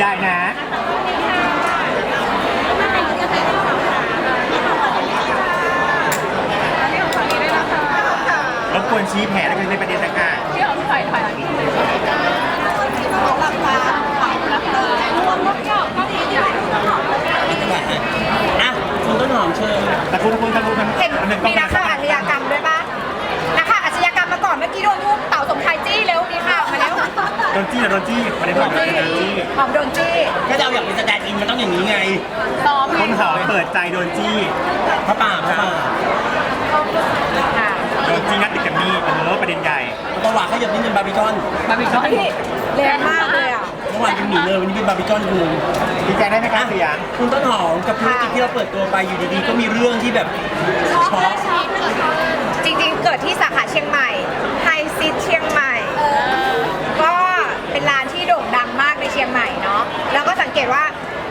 ได้นะรบกวนชี้แผนแล้วกันในประเด็นต่างที่เราถอยถอยหลังนิดนึงหลับตาหลับตารวมรถเกี่ยวก็มีใหญ่อะคุณต้นหอมเชิญๆตะคุตะคุตะคุตะคุเห็นหนึ่งมีนักข่าวอาชญากรรมด้วยปะ ดนจี้เหรอโดนจี้ประเด็นก่อนโดนจี้หอมโดนจี้ถ้าเราอยากเป็นสแตนด์อินมันต้องอย่างนี้ไงซ้อมต้นหอมเปิดใจโดนจี้พระป่าพระป่าค่ะโดนจี้นัดติดกับมีดเออประเด็นใหญ่ประวัติเขาหยบนิดนึงบาร์บีคอนบาร์บีคอนพี่แรงมากเลยอะเมื่อวานเป็นหมีเลยวันนี้เป็นบาร์บีคอนคุณดีใจได้ไหมครับเสียงคุณต้นหอมกับธุรกิจที่เราเปิดตัวไปอยู่ดีๆก็มีเรื่องที่แบบช็อกจริงๆ เกิดที่สาขาเชียงใหม่ไฮซิตเชียงใหม่ ก็เป็นร้านที่โด่งดัง มในเชียงใหม่เนาะแล้วก็สังเกตว่า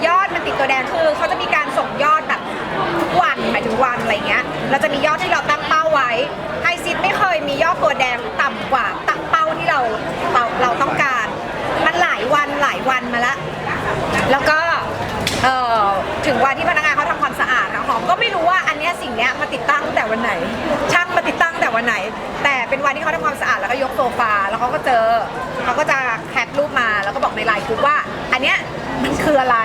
ยอดมันติดตัวแดงคือเขาจะมีการส่งยอดแบบทุกวันหมายถึงวันอะไรเงี้ยเราจะมียอดที่เราตั้งเป้าไว้ไฮซิตไม่เคยมียอดตัวแดงต่ำกว่าตั้งเป้าที่เราเราเราต้องการ มันหลายวันหลายวันมาล้วแล้วก็เอ่อถึงวันที่พนักงานเขาทำความสะอาดนะหอมก็ไม่รู้ว่าอันเนี้ยสิ่งเนี้ยมาติดตั้งตั้งแต่วันไหน ช่างมาติดตั้งแต่วันไหน แต่เป็นวันที่เขาทำความสะอาดแล้วก็ยกโซฟาแล้วเขาก็เจอเขาก็จะแคปรูปมา ในไลน์กลุ่มว่า อันเนี้ยมันคืออะไร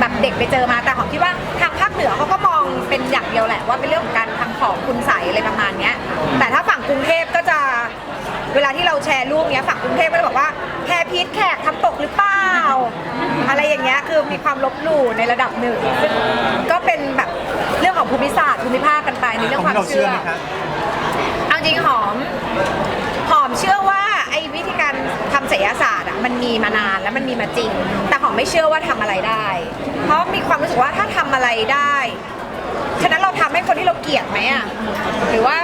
แบบเด็กไปเจอมาแต่หอมคิดว่าทางภาคเหนือเขาก็มองเป็นอย่างเดียวแหละว่าเป็นเรื่องของการทำของคุณใสอะไรประมาณเนี้ย แต่ถ้าฝั่งกรุงเทพก็จะเวลาที่เราแชร์รูปเนี้ยฝั่งกรุงเทพก็จะบอกว่าแพรพีทแขกทำตกหรือเปล่า อะไรอย่างเงี้ยคือมีความลบหลู่ในระดับหนึ่งซึ่งก็เป็นแบบเรื่องของภูมิศาสตร์ภูมิภาคกันไปในเรื่องความเราเชื่เชื่ออไหมครับเอาจริงหอม หอมเชื่อว่าไอ้วิธีการทำศิลศาสตร์อะมันมีมานาน แล้วมันมีมาจริง แต่หอมไม่เชื่อว่าทำอะไรได้ เพราะมีความรู้สึกว่าถ้าทำอะไรได้ ฉะนั้นเราทำให้คนที่เราเกลียดไหมอะหรือว่า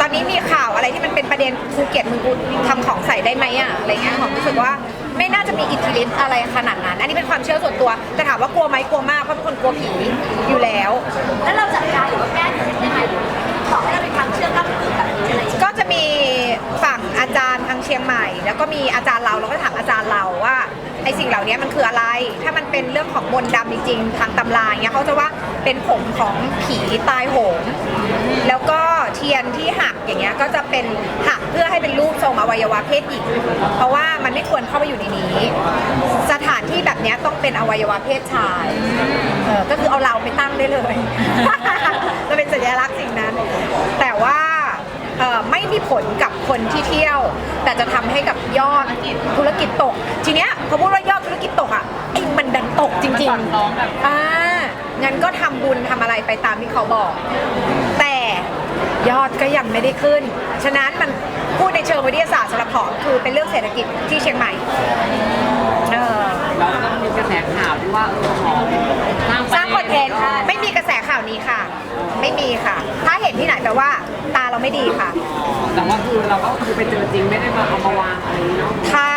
ตอนนี้มีข่าวอะไรที่มันเป็นประเด็นภูเก็ตมึงกูทำของใส่ได้ไหมอะอะไรเงี้ยหอมรู้สึกว่าไม่น่าจะมีอิทธิฤทธิ์อะไรขนาดนั้น อันนี้เป็นความเชื่อส่วนตัวแต่ถามว่ากลัวไหมกลัวมากเพราะเป็นคนกลัวผีอยู่แล้ว แล้วเราจัดการหรือว่าแก้เคล็ดยังไงขอให้เราเป็นความเชื่อก้ำกึ่งแบบนี้อะไรอย่างเงี้ยก็จะมีฝั่งอาจารย์ ทางเชียงใหม่ แล้วก็มีอาจารย์เราเราก็ถามอาจารย์เราว่าไอสิ่งเหล่านี้มันคืออะไร ถ้ามันเป็นเรื่องของมนต์ดำจริงๆทางตำราเนี้ยเขาจะว่าเป็นผมของผีตายโหง แล้วก็เทียนที่หักอย่างเงี้ยก็จะเป็นหักเพื่อให้เป็นรูปทรงอวัยวะเพศหญิงเพราะว่ามันไม่ควรเข้าไปอยู่ในนี้ สถานที่แบบเนี้ยต้องเป็นอวัยวะเพศชายเออก็คือเอาเราไปตั้งได้เลย จะเป็นสัญลักษณ์สิ่งนั้น เอ่อไม่มีผลกับคนที่เที่ยว แต่จะทำให้กับยอดธุรกิจตก ทีเนี้ยพอพูดว่ายอดธุรกิจตกอะไอ้มันดันตกจมันริงสอดคล้องกับ ๆอ่างั้นก็ทำบุญทำอะไรไปตามที่เขาบอก แต่ยอดก็ยังไม่ได้ขึ้น ฉะนั้นมันพูดในเชิงวิทยาศาสตร์สำหรับหอมคือเป็นเรื่องเศรษฐกิจที่เชียงใหม่เออ แล้วก็มีกระแสข่าวที่ว่าเออหอมสร้างสร้างคอนเทนต์ไม่มีก ระแสข่าวนี้ค่ะ ไม่มีค่ะ ถ้าเห็นที่ไหนแปลว่าตาเราไม่ดีค่ะ แต่ว่าคือเราก็คือไปเจอจริงไม่ได้มาเอามาวางอะไรอย่างนี้เนาะถ้า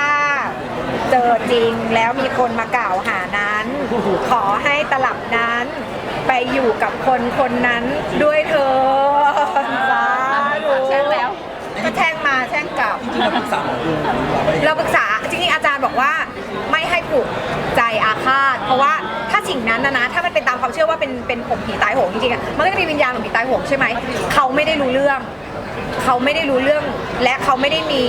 เจอจริงแล้วมีคนมากล่าวหานั้น ขอให้ตลับนั้น ไปอยู่กับคนคนนั้นด้วยเธอสาธุแช่งแล้ว ก็แช่งมาแช่งกลับจริงๆเราปรึกษาหมอดูเราปรึกษาจริงๆอาจารย์บอกว่าไม่ให้ผูกใจอาฆาต เพราะว่าถ้า สิ่งนั้นนะนะถ้ามันเป็นตามความเชื่อว่าเป็นเป็นผมผีตายโหงจริงๆอะมันก็จะมีวิญญาณของผีตายโหงใช่ไหมเขาไม่ได้รู้เรื่อง เขาไม่ได้รู้เรื่องและเขาไม่ได้มี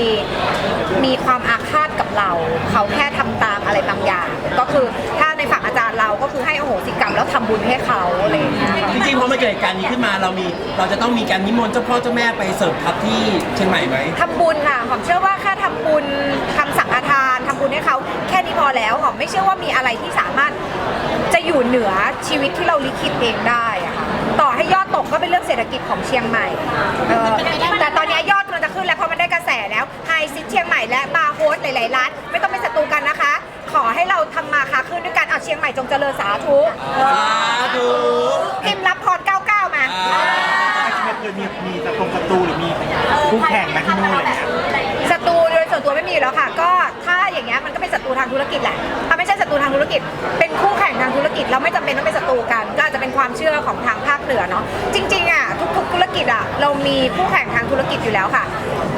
มีความอาฆาตกับเรา เขาแค่ทำตามอะไรบางอย่าง ก็คือถ้าในฝั่งอาจารย์เราก็คือให้อโหสิกรรมแล้วทำบุญให้เขาอะไรอย่างเงี้ยค่ะ จริงๆพอมันเกิดเหตุการณ์นี้ขึ้นมาเรามีเราจะต้องมีการนิมนต์เจ้าพ่อเจ้าแม่ไปเสริมทัพที่เชียงใหม่ไหม ทำบุญค่ะหอมเชื่อว่าแค่ทำบุญทำสังฆทานทำบุญให้เขาแค่นี้พอแล้วหอมไม่เชื่อว่ามีอะไรที่สามารถ จะอยู่เหนือชีวิตที่เราลิขิตเองได้อะค่ะต่อให้ยอดตกก็เป็นเรื่องเศรษฐกิจของเชียงใหม่เออแต่ตอนนี้ยอดมันจะขึ้นแล้วเพราะมันได้กระแสแล้วไฮซิตเชียงใหม่และบาร์โฮสหลายๆร้านไม่ต้องเป็นศัตรูกันนะคะ ขอให้เราทำมาค้าขึ้นด้วยกันเอาเชียงใหม่จงเจริญสาธุเออสาธุพิมพ์รับพร99 มาไม่เคยมีมีศัตรูศัตรูหรือมีคู่แข่งมาที่นู่นอะไรเงี้ยศัตรูโดยส่วนตัวไม่มีอยู่แล้วค่ะ ก็ ตรูทางธุรกิจแหละถ้าไม่ใช่ศัตรูทางธุรกิจ เป็นคู่แข่งทางธุรกิจเราไม่จำเป็นต้องเป็นศัตรูกัน ก็อาจจะเป็นความเชื่อของทางภาคเหนือเนาะจริงๆอะทุกๆธุรกิจอะเรามีคู่แข่งทางธุรกิจอยู่แล้วค่ะ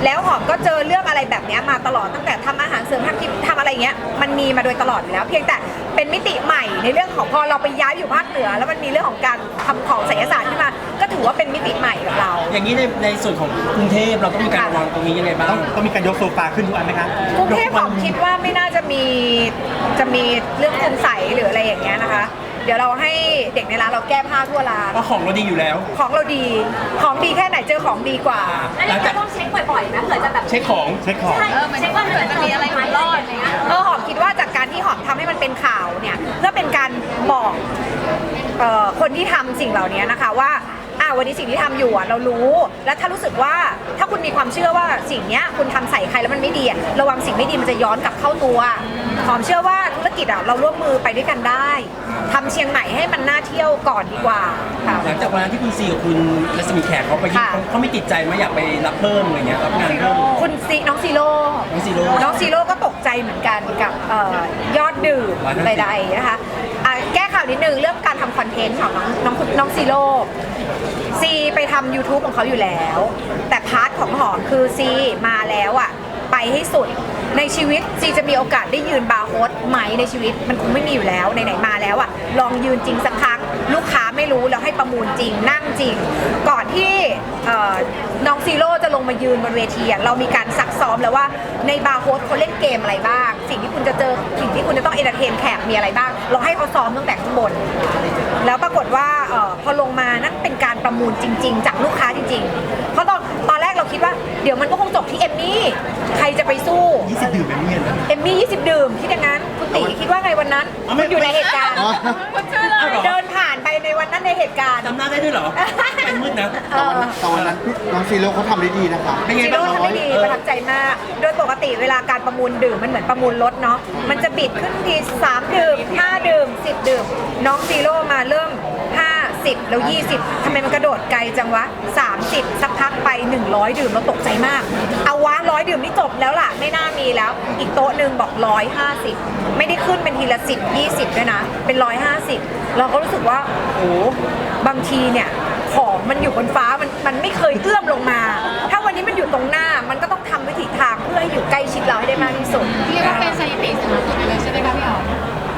แล้วหอมก็เจอเรื่องอะไรแบบเนี้ยมาตลอดตั้งแต่ทำอาหารเสริมทำกิปทำอะไรเงี้ยมันมีมาโดยตลอดอยู่แล้ว เพียงแต่ เป็นมิติใหม่ในเรื่องของพอเราไปย้ายอยู่ภาคเหนือ แล้วมันมีเรื่องของการทำของไสยศาสตร์ขึ้นมา ก็ถือว่าเป็นมิติใหม่กับเรา อย่างนี้ในในส่วนของกรุงเทพเราต้องมีการวางตรงนี้ยังไงบ้าง ต้องต้องมีการยกโซฟาขึ้นทุกอันไหมครับกรุงเทพหอมคิดว่าไม่น่าจะมีจะมีเรื่องคุณใสยหรืออะไรอย่างเงี้ยนะคะ เดี๋ยวเราให้เด็กในร้านเราแก้ผ้าทั่วร้านเพราะของเราดีอยู่แล้ว ของเราดีของดีแค่ไหนเจอของดีกว่าหลังจากต้องเช็คบ่อยๆนะเผื่อจะแบบเช็คของ เช็คของเออเช็คว่าเผื่อจะมีอะไรหายรอดอะไรเงี้ย เออหอมคิดว่าจากการ ที่หอมทำให้มันเป็นข่าวเนี่ยเพื่อเป็นการบอกออคนที่ทำสิ่งเหล่านี้นะคะว่าอ่าวันนี้สิ่งที่ทำอยู่อะเรารู้ แล้วถ้ารู้สึกว่าถ้าคุณมีความเชื่อว่าสิ่งเนี้ยคุณทำใส่ใครแล้วมันไม่ดีระวังสิ่งไม่ดีมันจะย้อนกลับเข้าตัว หอมเชื่อว่าธุรกิจอะเราร่วมมือไปด้วยกันได้ทำเชียงใหม่ให้มันน่าเที่ยวก่อนดีกว่าค่ะ หลังจากวันนั้นที่คุณซีกับคุณรัศมีแขกเขาไปยื่นค่ะ เขาเขาไม่ติดใจไหมาอยากไปรับเพิ่มอะไรเงี้ยรับงานเพิ่ม คุณซีน้องซีโร่น้องซีโร่น้องซีโร่ก็ตกใจเหมือนกันกับเอ่อยอดดื่มร้อยห้าสิบ ใดๆนะคะอะแก้ข่าวนิดนึงเรื่องการทำคอนเทนต์ของน้องน้องน้องซีโร่ซีไปทำ YouTube ของเขาอยู่แล้ว แต่พาร์ทของหอมคือซีมาแล้วอะ ไปให้สุด ในชีวิตซีจะมีโอกาสได้ยืนบาร์โฮสไหมในชีวิตมันคงไม่มีอยู่แล้วไหนๆมาแล้วอะลองยืนจริงสักครั้ง ลูกค้าไม่รู้แล้วให้ประมูลจริงนั่งจริง ก่อนที่น้องซีโร่จะลงมายืนบนเวทีเรามีการซักซ้อมแล้วว่าในบาร์โฮสเขาเล่นเกมอะไรบ้าง สิ่งที่คุณจะเจอสิ่งที่คุณจะต้องเอนเตอร์เทนแขกมีอะไรบ้าง เราให้เขาซ้อมตั้งแต่ข้างบน แล้วปรากฏว่าออพอลงมานั่นเป็นการประมูลจริง ๆ จากลูกค้าจริงๆเพราะตอน ตอนแรกเราคิดว่าเดี๋ยวมันก็คงจบที่เอมมี่ใครจะไปสู้20ดื่มเป็นเมียนนะ เอมมี่20 ดื่มคิดอย่างนั้นคุณตีคิดว่าไงวันนั้นเอาไม่ คุณอยู่ในเหตุการณ์อ๋ออ้าวเหรอเดินผ่านไปในวันนั้นในเหตุการณ์จำหน้าได้ด้วยเหรอเป็นมืดนะ เออ แต่วันนั้นน้องซีโร่เขาทำได้ดีนะคะ เป็นไงซีบ้างโร่ทำได้ดีเออประทับใจมาก โดยปกติเวลาการประมูลดื่มมันเหมือนประมูลรถเนาะ มันจะบิดขึ้นที3ดื่ม5ดื่ม10 ดื่ม น้องซีโร่มาเริ่ม 50แล้ว 20ทำไมมันกระโดดไกลจังวะ 30 สักพักไป 100 ดื่มเราตกใจมาก เอาวะร้อยดื่มนี่จบแล้วล่ะ ไม่น่ามีแล้ว อีกโต๊ะหนึ่งบอก 150 ไม่ได้ขึ้นเป็นทีละ 10 20 ด้วยนะ เป็น 150 เราก็รู้สึกว่าโอ้บางทีเนี่ยของมันอยู่บนฟ้ามันมันไม่เคยเอื้อมลงมา ถ้าวันนี้มันอยู่ตรงหน้ามันก็ต้องทำวิถีทางเพื่อให้อยู่ใกล้ชิดเราให้ได้มากที่สุดเรียกว่าเป็นสถิติสูงสุดเลยใช่ไหมคะพี่หอ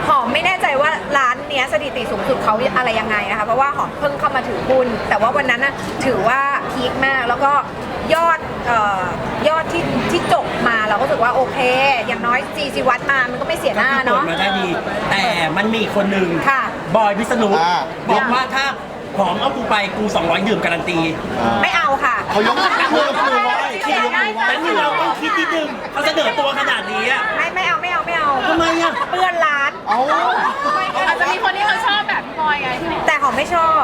หอมไม่แน่ใจว่าร้านเนี้ยสถิติสูงสุดเขาอะไรยังไงนะคะ เพราะว่าหอมเพิ่งเข้ามาถือหุ้นแต่ว่าวันนั้นน่ะถือว่าพีคมากแล้วก็ยอดเอ่อยอดที่ที่จบมาเราก็รู้สึกว่าโอเค อย่างน้อยซีซีวัดมามันก็ไม่เสียหน้าเปิดเนาะ มาได้ดี แต่มันมีอีกคนหนึ่งค่ะ บอยพิษณุอ่า บอกว่าถ้าหอมเอากูไปกู 200 ดื่มการันตีไม่เอาค่ะ เขายกเขายกมือไหว้เขายกมือไหว้ แต่นี่เราต้องคิดนิดนึงเขาเสนอตัวขนาดนี้อะไม่ไม่เอาไม่เอาไม่เอา ทำไม ไม่ชอบ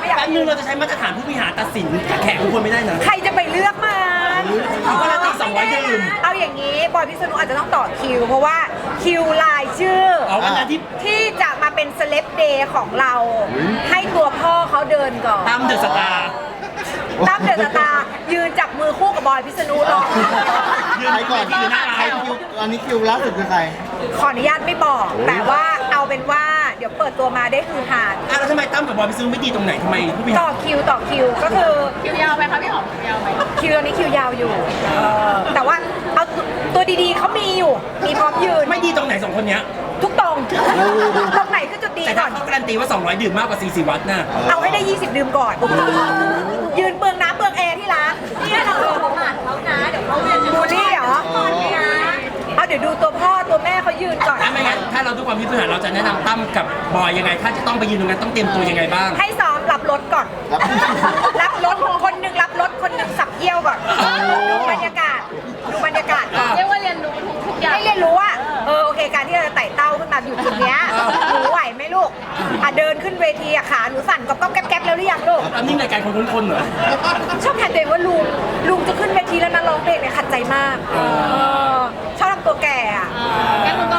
ไม่อยากแป๊บนึงเราจะใช้มาตรฐานผู้บริหารตัดสินแขกทุกคนไม่ได้นะ ใครจะไปเลือกมันเขาการันตี200ดื่ม เอาอย่างนี้บอยพิษณุอาจจะต้องต่อคิว เพราะว่าคิวลายชื่อ อ๋อวันนั้นที่ที่จะมาเป็นเซเลบเดย์ของเรา ให้ตัวพ่อเขาเดินก่อนตั้มเดอะสตาร์ตั้มเดอะสตาร์ยืนจับมือคู่กับบอยพิษณุรอใครก่อนใครคิวอันนี้คิวล่าสุดคือใคร ขออนุญาตไม่บอก แต่ว่าเอาเป็นว่าเดี๋ยวเปิดตัวมาได้คือหาดอะแล้วทำไมตั้มกับบอยพิษณุไม่ดีตรงไหนทำไมผู้บริหาต่อรคิวต่อคิวก็คือคิวยาวไหมคะพี่หอมคิวยาวไหมคิวตอนนี้คิวยาวอยู่เออแต่ว่าเอาตัวดีๆเขามีอยู่ มีพร้อมยืนไม่ดีตรงไหนสองคนเนี้ยทุกตรงตรงไหนคือจุดดีแต่ก่ถ้าอน เขาการันตีว่า 200 ดื่มมากกว่า 40 วัตต์น่ะเอาให้ได้ 20 ดื่มก่อน ยืนเปลืองน้ำเปลือง ยืนก่อน ถ้าไม่งั้นถ้าเราทุกความผู้บริหารเราจะแนะนำตั้มกับบอยยังไง ถ้าจะต้องไปยืนตรงนั้นต้องเตรียมตัวยังไงบ้าง ให้ซ้อมรับรถก่อน รับรถคนหนึ่งรับรถคนหนึ่งสับเยี่ยวก่อนดูบรรยากาศดูบรรยากาศก่อน เรียกว่าเรียนรู้ทุกทุกอย่างให้เรียนรู้ว่าเออโอเคการที่เราจะไต่เต้าขึ้นมาอยู่จุดเนี้ยหนูไหวไหมลูกอะเดินขึ้นเวทีอะขาหนูสั่นก๊อบก๊อบแก๊บแก๊บแล้วหรือยังลูก อันนี้รายการคนคุ้นคนเหรอ ชอบแทนตัวเองว่าลุงลุงจะขึ้นเวทีแล้วนะร้องเพลงเนี่ยขัดใจมากเออชอบทำ ตัวแก่อะ งั้นคุณก็